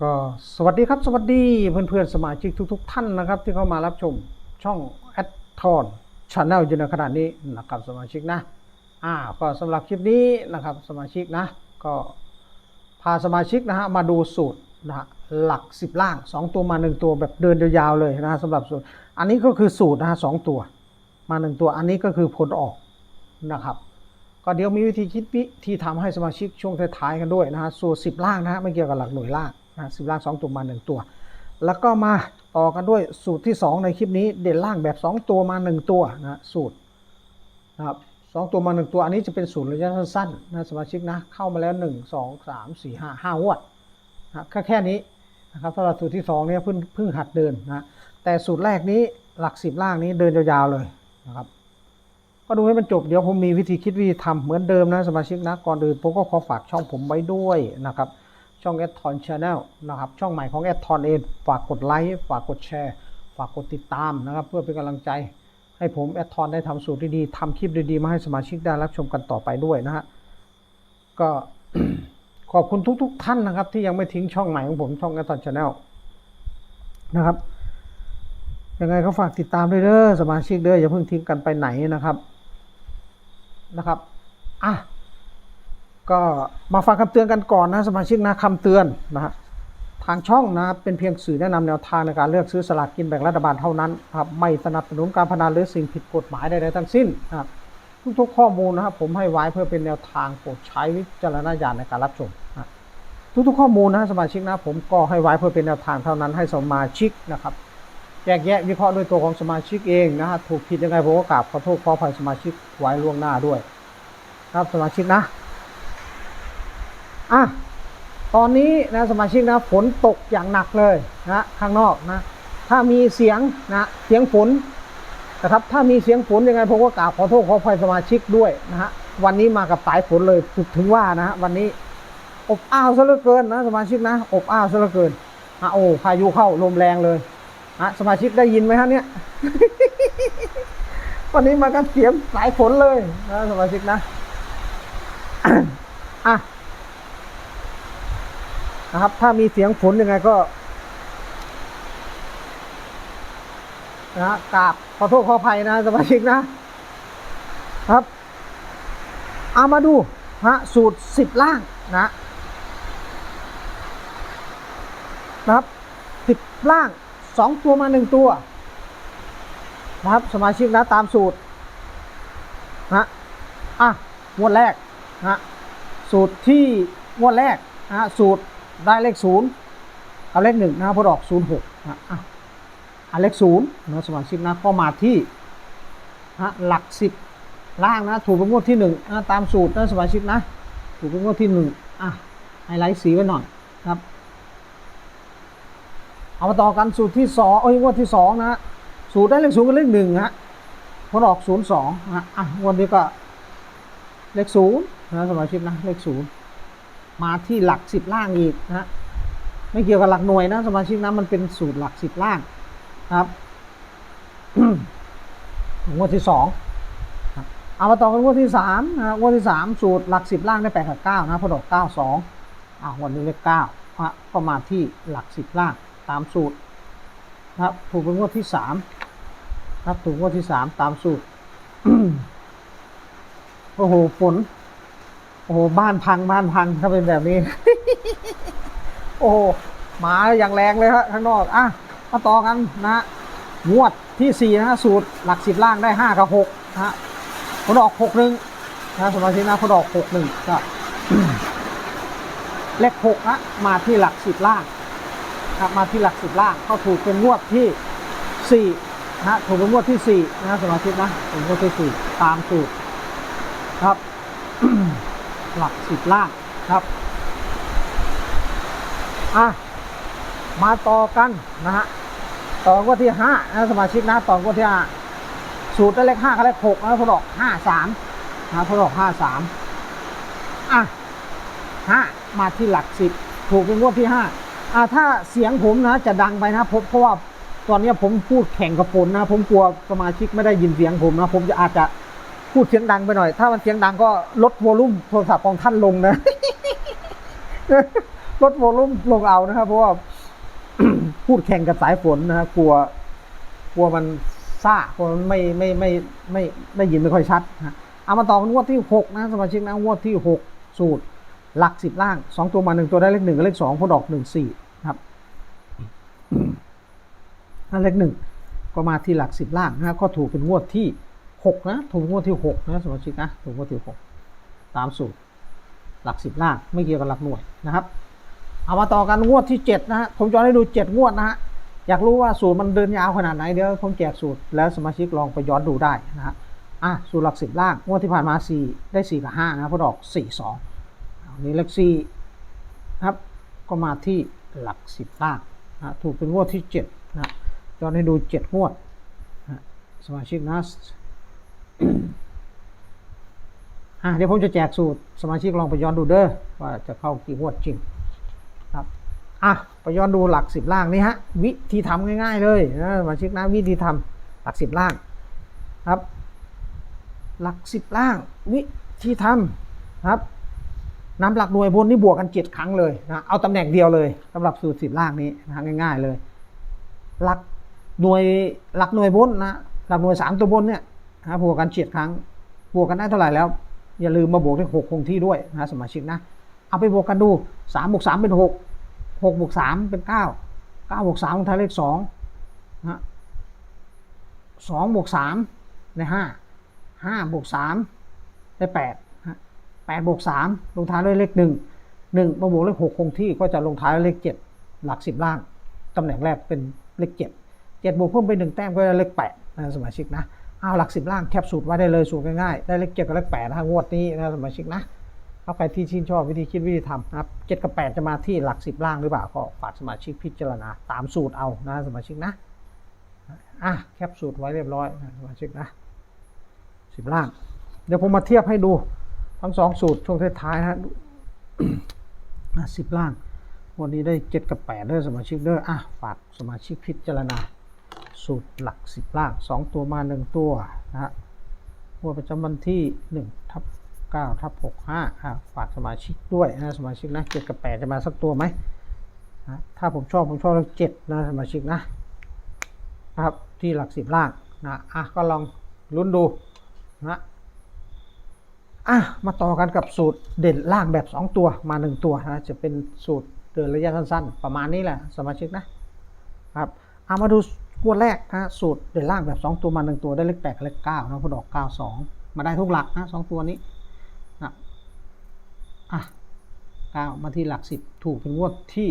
ก็สวัสดีครับ สวัสดีเพื่อนๆ สมาชิกทุก ๆ ท่านนะครับ ที่เข้ามารับชมช่องแอดทอนชาแนลอยู่ในขณะนี้นะครับสมาชิกนะอ่าก็สำหรับคลิปนี้นะครับสมาชิกนะก็พาสมาชิกนะฮะมาดูสูตรนะฮะหลัก 10 ล่าง 2 ตัวมา 1 ตัวแบบเดินยาวๆเลยนะฮะสำหรับสูตร อันนี้ก็คือสูตรนะฮะสองตัวมา 1 ตัวอันนี้ก็คือผลออกนะครับก็เดี๋ยวมีวิธีคิดวิธีทำให้สมาชิกช่วงท้ายๆกันด้วยนะฮะสูตรสิบล่างนะฮะไม่เกี่ยวกับหลักหน่วยล่าง สิบล่างสองตัวมาหนึ่งตัว แล้วก็มาต่อกันด้วยสูตรที่2ในคลิปนี้เด่นล่างแบบ2ตัวมา1ตัวนะสูตรนะครับสองตัวมา1ตัวอันนี้จะเป็นสูตรระยะสั้นๆนะสมาชิกนะเข้ามาแล้ว1 2 3 4 5 5งสามสี่ห้าห้าวดนะแค่แค่นี้นะครับสำหรับสูตรที่2เนี่ยเพิ่งเพิ่งหัดเดินนะแต่สูตรแรกนี้หลัก10ล่างนี้เดินยาวๆเลยนะครับก็ดูให้มันจบเดี๋ยวผมมีวิธีคิดวิธีทำเหมือนเดิมนะสมาชิกนะก่อนอื่นผมก็ขอฝากช่องผมไว้ด้วยนะครับ ช่องแอดทอนชาแนลนะครับ ช่องใหม่ของแอดทอนเองฝากกดไลค์ฝากกดแชร์ ฝากกดติดตามนะครับ เพื่อเป็นกำลังใจ ให้ผมแอดทอนได้ทำสูตรดีๆทำคลิปดีๆ มาให้สมาชิกได้รับชมกันต่อไปด้วยนะฮะก็ขอบคุณทุก ๆ ท่านนะครับ ที่ยังไม่ทิ้งช่องใหม่ของผมช่องแอดทอนชาแนลนะครับยังไงก็ฝากติดตามด้วยเด้อสมาชิกเด้ออย่าเพิ่งทิ้งกันไปไหนนะครับนะครับอะ ก็มาฟังคำเตือนกันก่อนนะสมาชิกนะคำเตือนนะฮะทางช่องนะเป็นเพียงสื่อแนะนำแนวทางในการเลือกซื้อสลากกินแบ่งรัฐบาลเท่านั้นครับไม่สนับสนุนการพนันหรือสิ่งผิดกฎหมายใดๆทั้งสิ้นนะครับทุกๆข้อมูลนะครับผมให้ไว้เพื่อเป็นแนวทางโปรดใช้วิจารณญาณในการรับชมนะทุกๆข้อมูลนะสมาชิกนะผมก็ให้ไว้เพื่อเป็นแนวทางเท่านั้นให้สมาชิกนะครับแยกแยะวิเคราะห์ด้วยตัวของสมาชิกเองนะฮะถูกผิดยังไงผมก็กราบขอโทษขออภัยสมาชิกไว้ล่วงหน้าด้วย ครับสมาชิกนะ อะตอนนี้นะสมาชิกนะฝนตกอย่างหนักเลยนะข้างนอกนะถ้ามีเสียงนะเสียงฝนนะครับถ้ามีเสียงฝนยังไงผมก็กราบขอโทษขออภัยสมาชิกด้วยนะฮะวันนี้มากับสายฝนเลยถึงถึงว่านะฮะวันนี้อบอ้าวซะเหลือเกินนะสมาชิกนะอบอ้าวซะเหลือเกินอะโอ้พายุเข้าลมแรงเลยฮะสมาชิกได้ยินไหมฮะเนี่ยวันนี้มากันเสียงสายฝนเลยนะสมาชิกนะอะ นะครับ ถ้ามีเสียงฝนยังไงก็นะกราบขอโทษขออภัยนะสมาชิกนะครับ เอามาดูฮะสูตรสิบล่างนะนะครับสิบล่างสองตัวมาหนึ่งตัวนะครับสมาชิกนะตามสูตรนะอะงวดแรกนะสูตรที่งวดแรกนะสูตร ได้เลขศูนย์เอาเลขหนึ่งนะพอดอกศูนย์หกนะอะอันเลขศูนย์นะสมาชิกนะก็มาที่นะหลักสิบล่างนะถูกเป็นงวดที่หนึ่งนะตามสูตรนะสมาชิกนะถูกเป็นงวดที่หนึ่งอะไฮไลท์สีไว้หน่อยครับเอามาต่อกันสูตรที่สองเอ้ยงวดที่สองนะสูตรได้เลขศูนย์กับเลขหนึ่งฮะผลออกศูนย์สองนะอะงวดนี้ก็เลขศูนย์นะสมาชิกนะเลขศูนย์ มาที่หลักสิบล่างอีกนะไม่เกี่ยวกับหลักหน่วยนะสมาชิกนะมันเป็นสูตรหลักสิบล่างครับงวดที่สองเอามาต่อกันงวดที่สามนะงวดที่สามสูตรหลักสิบล่างได้แปดกับเก้านะผลออกเก้าสองอะวันนี้เลขเก้าฮะก็มาที่หลักสิบล่างตามสูตรนะครับถูกเป็นงวดที่สามครับถูกงวดที่สามตามสูตรโอ้โหฝน โอ้โบ้านพังบ้านพังถ้าเป็นแบบนี้ โอ้หมาอย่างแรงเลยครับข้างนอกอะมาต่อกันนะงวดที่สี่นะฮะสูตรหลักสิบล่างได้ห้ากับหกนะฮะผลออกหกหนึ่งนะสมาชิกนะผลออกหกหนึ่งก็เลขหกนะมาที่หลักสิบล่างครับมาที่หลักสิบล่างก็ถูกเป็นงวดที่สี่นะถูกเป็นงวดที่สี่นะสมาชิกนะเป็นงวดที่สี่ตามสูตรครับ หลักสิบล่างครับอะมาต่อกันนะฮะต่องวดที่ห้านะสมาชิกนะต่องวดที่ห้าสูตรได้เลขห้ากับเลขหกนะพอดอกห้าสามนะพอดอกห้าสามอะห้ามาที่หลักสิบถูกเป็นงวดที่ห้าอ่าถ้าเสียงผมนะจะดังไปนะพราะเพราะว่าตอนนี้ผมพูดแข่งกับฝนนะ ผมกลัวสมาชิกไม่ได้ยินเสียงผมนะ ผมจะอาจจะ พูดเสียงดังไปหน่อย ถ้ามันเสียงดังก็ลดวอลลุ่มโทรศัพท์ของท่านลงนะ ลดโวลุ่มลงเอานะครับ เพราะว่าพูดแข่งกับสายฝนนะฮะกลัว กลัวมันซ่ากลัวมันไม่ไม่ไม่ไม่ไม่ได้ยินไม่ค่อยชัดนะฮะเอามาต่อกันงวดที่หกนะสมาชิกนะงวดที่หกสูตร หลักสิบล่างสองตัวมาหนึ่งตัวได้เลขหนึ่งกับเลขสองพอดอกหนึ่งสี่ครับถ้าเลขหนึ่งก็มาที่หลักสิบล่างนะก็ถูกเป็นงวดที่ หกนะถูกงวดที่หกนะสมาชิกนะถูกงวดที่หกตามสูตร หลักสิบล่างไม่เกี่ยวกับหลักหน่วยนะครับ เอามาต่อกันงวดที่เจ็ดนะฮะผมจะให้ดูเจ็ดงวดนะฮะอยากรู้ว่าสูตรมันเดินยาวขนาดไหนเดี๋ยวผมแจกสูตรแล้วสมาชิกลองไปย้อนดูได้นะฮะอะสูตรหลักสิบล่างงวดที่ผ่านมาสี่ได้สี่กับห้านะพราะดอกสี่สองอันนี้เลขสี่นะครับก็มาที่หลักสิบล่างนะถูกเป็นงวดที่เจ็ดนะย้อนให้ดูเจ็ดงวดนะสมาชิกนะ เดี๋ยวผมจะแจกสูตรสมาชิกลองไปย้อนดูเด้อว่าจะเข้ากี่งวดจริงครับอะไปย้อนดูหลักสิบล่างนี่ฮะ วิธีทำง่ายๆเลยนะสมาชิกนะวิธีทำหลักสิบล่างครับ หลักสิบล่าง วิธีทำครับนำหลักหน่วยบนนี่บวกกันเจ็ดครั้งเลยนะเอาตำแหน่งเดียวเลยสำหรับสูตรสิบล่างนี้นะง่าย ๆเลย หลักหน่วยหลักหน่วยบนนะหลักหน่วยสามตัวบนเนี่ย นะบวกกันเจ็ดครั้ง บวกกันได้เท่าไหร่แล้ว อย่าลืมมาบวกที่หกคงที่ด้วยนะสมาชิกนะ เอาไปบวกกันดูสามบวกสามเป็นหกหกบวกสามเป็นเก้าเก้าบวกสามลงท้ายเลขสองนะสองบวกสามได้ห้าห้าบวกสามได้แปดแปดบวกสามลงท้ายด้วยเลขหนึ่งหนึ่งมาบวกเลขหกคงที่ก็จะลงท้ายด้วยเลขเจ็ดหลักสิบล่างตำแหน่งแรกเป็นเลขเจ็ดเจ็ดบวกเพิ่มไปหนึ่งแต้มก็ได้เลขแปดนะสมาชิกนะ เอาหลักสิบล่างแคปสูตรไว้ได้เลยสูตรง่ายๆ ได้เลขเจ็ดกับเลขแปดนะงวดนี้นะสมาชิกนะเอาใครที่ชื่นชอบวิธีคิดวิธีทำนะครับเจ็ดกับแปดจะมาที่หลักสิบล่างหรือเปล่าก็ฝากสมาชิกพิจารณาตามสูตรเอานะสมาชิกนะอะแคปสูตรไว้เรียบร้อยนะสมาชิกนะสิบล่าง เดี๋ยวผมมาเทียบให้ดูทั้งสองสูตรช่วงท้ายๆนะสิบล่าง วันนี้ได้เจ็ดกับแปดเด้อสมาชิกเด้ออะฝากสมาชิกพิจารณา สูตรหลักสิบล่างสองตัวมาหนึ่งตัวนะฮะงวดประจำวันที่หนึ่งทับเก้าทับหกห้าฝากสมาชิกด้วยนะสมาชิกนะเจ็ดกับแปดจะมาสักตัวไหมนะถ้าผมชอบ ผมชอบเลขเจ็ดนะสมาชิกนะนะครับที่หลักสิบล่างนะอะก็ลองลุ้นดูนะอะมาต่อกันกับสูตรเด่นล่างแบบสองตัวมาหนึ่งตัวนะจะเป็นสูตรเดินระยะสั้นๆประมาณนี้แหละสมาชิกนะครับเอามาดู งวดแรกนะสูตรเด่นล่างแบบ 2 ตัวมา 1 ตัวได้เลขแปดเลขเก้านะพอดอกเก้าสองมาได้ทุกหลักนะสองตัวนี้นะอะเก้ามาที่หลักสิบถูกเป็นงวดที่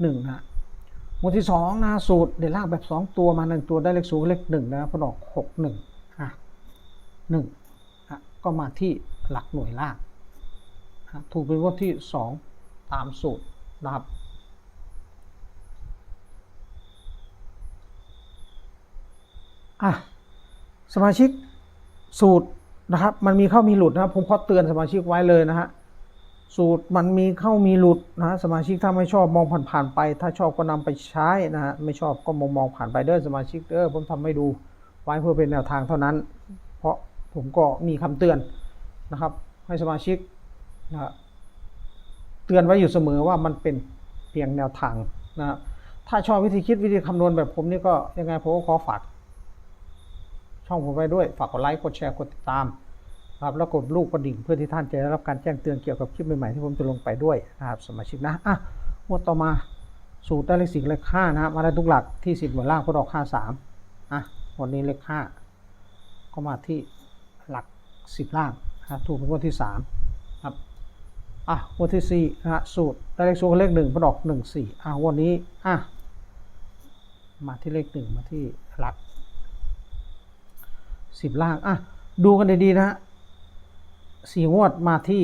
หนึ่งนะงวดที่สองนะสูตรเด่นล่างแบบ2ตัวมา1ตัวได้เลขศูนย์เลขหนึ่งนะพอดอกหกหนึ่งอะหนึ่งอะก็มาที่หลักหน่วยล่างอะถูกเป็นงวดที่สองตามสูตรนะครับ อะสมาชิกสูตรนะครับ มันมีเข้ามีหลุดนะครับ ผมขอเตือนสมาชิกไว้เลยนะฮะสูตรมันมีเข้ามีหลุดนะสมาชิกถ้าไม่ชอบมองผ่านๆไป ถ้าชอบก็นำไปใช้นะฮะไม่ชอบก็มองมองผ่านไปเด้อสมาชิกเด้อผมทำให้ดูไว้เพื่อเป็นแนวทางเท่านั้น เพราะผมก็มีคำเตือนนะครับ ให้สมาชิกนะเตือนไว้อยู่เสมอว่ามันเป็นเพียงแนวทางนะถ้าชอบวิธีคิดวิธีคำนวณแบบผมนี่ก็ยังไงผมก็ขอฝาก ช่องผมไว้ด้วย ฝากกดไลค์ กดแชร์ กดติดตามครับ แล้วกดลูกกระดิ่งเพื่อที่ท่านจะได้รับการแจ้งเตือนเกี่ยวกับคลิปใหม่ ๆ ที่ผมจะลงไปด้วยนะครับสมาชิกนะ อะงวดต่อมา สูตรได้เลขสี่เลขห้านะครับมาได้ทุกหลักที่สิบหน่วยล่างพอดอกห้าสามอะวันนี้เลขห้าก็มาที่หลักสิบล่างนะครับถูกเป็นงวดที่สามครับอะงวดที่สี่นะฮะสูตรได้เลขสูงเลขหนึ่งพอดอกหนึ่งสี่อะวันนี้อะมาที่เลขหนึ่งมาที่หลัก สิบล่าง อะ ดูกันดีๆนะฮะสี่งวดมาที่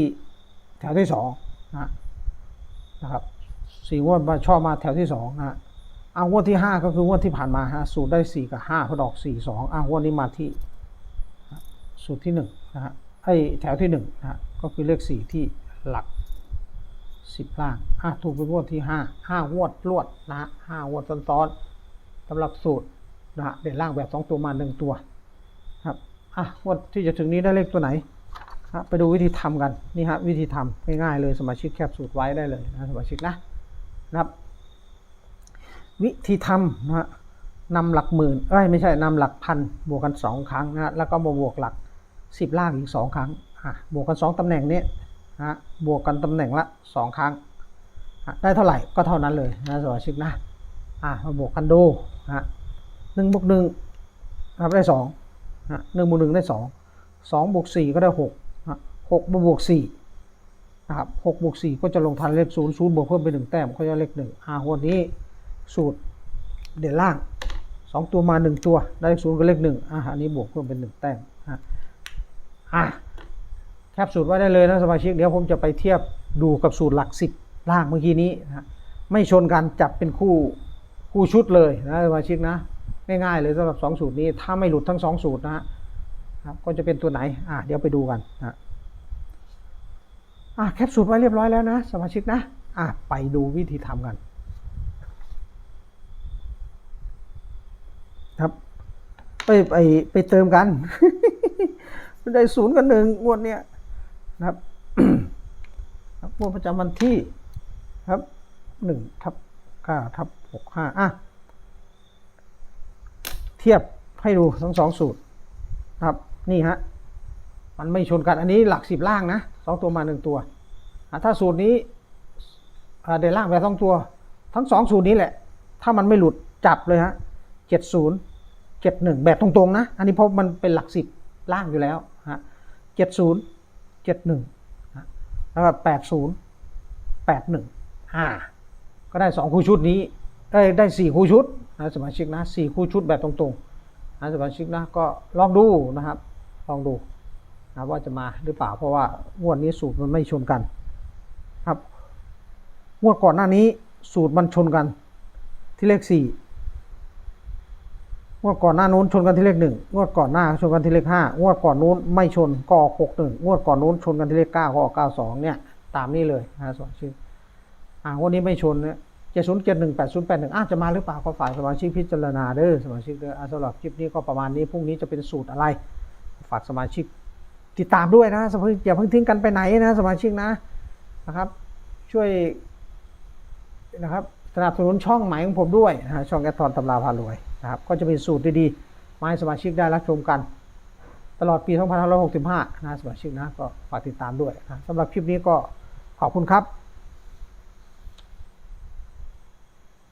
แถวที่สองนะนะครับสี่งวดมาชอบมาแถวที่สองนะฮะเอางวดที่ห้าก็คืองวดที่ผ่านมาฮะสูตรได้สี่กับห้าพอดอกสี่สองอะงวดนี้มาที่สูตรที่หนึ่งนะฮะไอ้แถวที่หนึ่งนะฮะก็คือเลขสี่ที่หลักสิบล่างอะถูกเป็นงวดที่ห้าห้างวดรวดนะฮะห้างวดซ้อนๆสำหรับสูตรนะฮะเด่นล่างแบบสองตัวมาหนึ่งตัว อะงวดที่จะถึงนี้ได้เลขตัวไหนฮะไปดูวิธีทำกันนี่ฮะวิธีทำง่ายๆเลยสมาชิกแคปสูตรไว้ได้เลยนะสมาชิกนะนะครับ วิธีทำนะฮะนำหลักหมื่นเอ้ยไม่ใช่นำหลักพันบวกกันสองครั้งนะแล้วก็มาบวกหลักสิบล่างอีกสองครั้งอะบวกกันสองตำแหน่งนี้นะฮะบวกกันตำแหน่งละสองครั้งได้เท่าไหร่ก็เท่านั้นเลยนะสมาชิกนะอะมาบวกกันดูนะหนึ่งบวกหนึ่งครับได้สอง นะหนึ่งบวกหนึ่งได้สองสองบวกสี่ก็ได้หกนะหกบวกสี่นะครับหกบวกสี่ก็จะลงทันเลขศูนย์ศูนย์บวกเพิ่มไปหนึ่งแต้มก็จะเลขหนึ่งอ่าวันนี้สูตรเด่นล่างสองตัวมาหนึ่งตัว ได้เลขศูนย์ก็เลขหนึ่งอะอันนี้บวกเพิ่มเป็นหนึ่งแต้มอะอะแคปสูตรไว้ได้เลยนะสมาชิก เดี๋ยวผมจะไปเทียบดูกับสูตรหลักสิบล่างเมื่อกี้นี้นะไม่ชนกันจับเป็นคู่คู่ชุดเลยนะสมาชิกนะ ง่ายๆเลยสำหรับสองสูตรนี้ ถ้าไม่หลุดทั้งสองสูตรนะฮะครับก็จะเป็นตัวไหนอะเดี๋ยวไปดูกันนะอะแคปสูตรไว้เรียบร้อยแล้วนะ สมาชิกนะอะไปดูวิธีทำกัน ครับไปไปไปเติมกันได้ศูนย์กับหนึ่งงวดเนี้ยนะครับครับงวดประจำวันที่ครับหนึ่งทับเก้าทับหกห้าอะ เทียบให้ดูทั้งสองสูตรครับนี่ฮะมันไม่ชนกันอันนี้หลักสิบล่างนะสองตัวมาหนึ่งตัวถ้าสูตรนี้เดล่างไปสองตัว ทั้งสองสูตรนี้แหละ ถ้ามันไม่หลุดจับเลยฮะเจ็ดศูนย์เจ็ดหนึ่งแบบตรงๆนะ อันนี้เพราะมันเป็นหลักสิบล่างอยู่แล้วฮะเจ็ดศูนย์เจ็ดหนึ่งแล้วก็แปดศูนย์แปดหนึ่งอ่าก็ได้สองคู่ชุดนี้ ได้ได้สี่คู่ชุด นะสมาชิกนะสี่คู่ชุดแบบตรงๆนะสมาชิกนะก็ลองดูนะครับ ลองดูนะว่าจะมาหรือเปล่าเพราะว่างวดนี้สูตรมันไม่ชนกัน ครับงวดก่อนหน้านี้สูตรมันชนกันที่เลขสี่งวดก่อนหน้านู้นชนกันที่เลขหนึ่งงวดก่อนหน้าชนกันที่เลขห้างวดก่อนนู้นไม่ชนก็ออกหกหนึ่งงวดก่อนนู้นชนกันที่เลขเก้าก็ออกเก้าสองเนี่ย ตามนี้เลยนะสมาชิกอ่างวดนี้ไม่ชนเนี่ย เจ็ดศูนย์เจ็ดหนึ่งแปดศูนย์แปดหนึ่งอาจจะมาหรือเปล่าก็ฝ่ายสมาชิกพิจารณาเด้อสมาชิกเด้อสำหรับคลิปนี้ก็ประมาณนี้พรุ่งนี้จะเป็นสูตรอะไร ฝากสมาชิกติดตามด้วยนะสมาชิกอย่าเพิ่งทิ้งกันไปไหนนะสมาชิกนะนะครับ ช่วยนะครับสนับสนุนช่องใหม่ของผมด้วยนะช่องแอดทอนตำราพารวยนะครับก็จะเป็นสูตรดีๆมาให้สมาชิกได้รับชมกัน ตลอดปี 2565 นะสมาชิกนะก็ฝากติดตามด้วยนะสำหรับคลิปนี้ก็ขอบคุณครับ